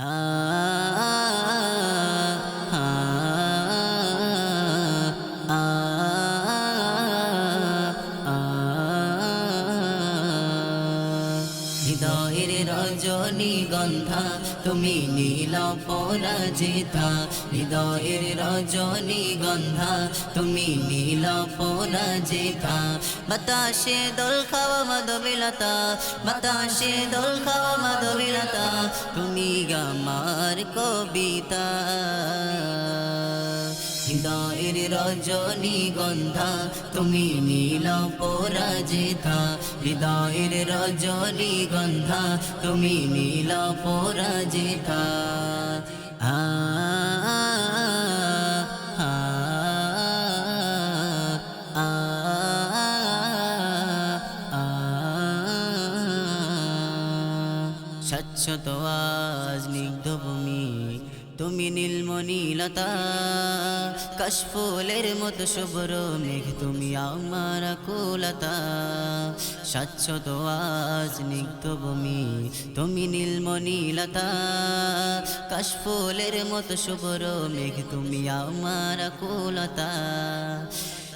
Ah. হৃদয়ের রজনী গন্ধা, তুমি নীল পরাজিতা। হৃদয়ের রজনী গন্ধা, তুমি নীল পরাজিতা। বাতাসে দোল খাওয়া মাধবিলতা, বাতাসে দোল খাওয়া মাধবিলতা, তুমি গামার কবিতা। হৃদয়ের রজনী গন্ধা, তুমি নীল পরাজিতা হৃদয়ের রজনী গন্ধা, তুমি নীল পরাজিতা আ আ। স্বচ্ছত আজ নিগ্ধ তুমি নীলমণিলতা কাশফুলের মতো শুভ্র মেঘ তুমি আমার কুলতা। স্বচ্ছ তো আজ নিগ্ধ ভূমি, তুমি নীলমণিলতা কাশফুলের মতো শুভ্র মেঘ তুমি আমার কুলতা।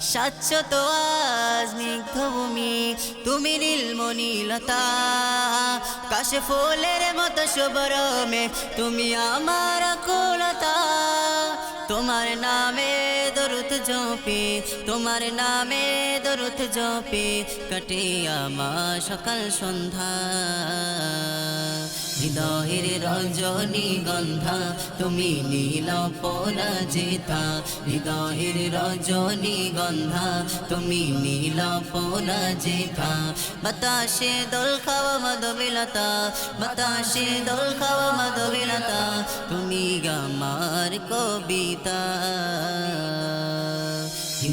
স্বচ্ছত আজ স্নিগ্ধ ভূমি তুমি নীলমণিলতা কাশে ফুলের মতো শুভ্র মে তুমি আমার কুলতা তোমার নামে দরুত জপি, তোমার নামে দরুত জপি কাটে আমার সকাল সন্ধ্যা। হৃদয়ের রজনী গন্ধা, তুমি নীল পরাজিতা। হৃদয়ের রজনী গন্ধা, তুমি নীল পরাজিতা। বাতাসে দোল খাওয়া মাধবিলতা, বাতাসে দোল খাওয়া মাধবিলতা, তুমি গামার কবিতা।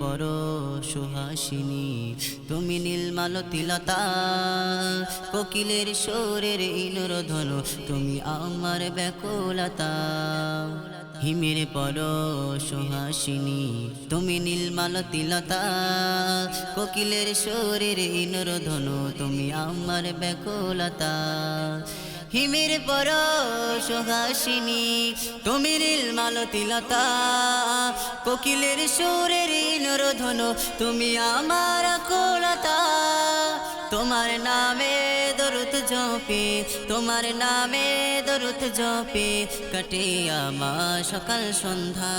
পর সুহাসিনী, তুমি নীলমালতিলতা কোকিলের সুরের ইনরধন তুমি আমার ব্যাকুলতা। হিমের পর সুহাসিনী, তুমি নীলমালতিলতা কোকিলের সুরের ইনরধন তুমি আমার ব্যাকুলতা। হিমের পর সুহাসিনী, তুমি নীলমালতিলতা কোকিলের সুরের নরধন, তুমি আমার কোলতা তোমার নামে দরুত জপে, তোমার নামে দরুত জপে কাটে আমার সকাল সন্ধ্যা।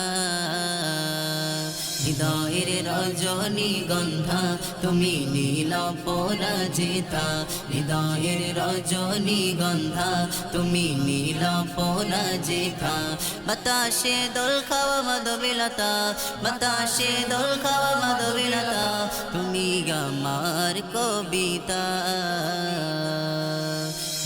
হৃদয়ের রজনী গন্ধা, তুমি নীল পরাজিতা। হৃদয়ের রজনী গন্ধা, তুমি নীল পরাজিতা। বাতাসে দোল খাওয়া মাধবিলতা, বাতাসে দোল খাওয়া মাধবিলতা, তুমি গামার কবিতা।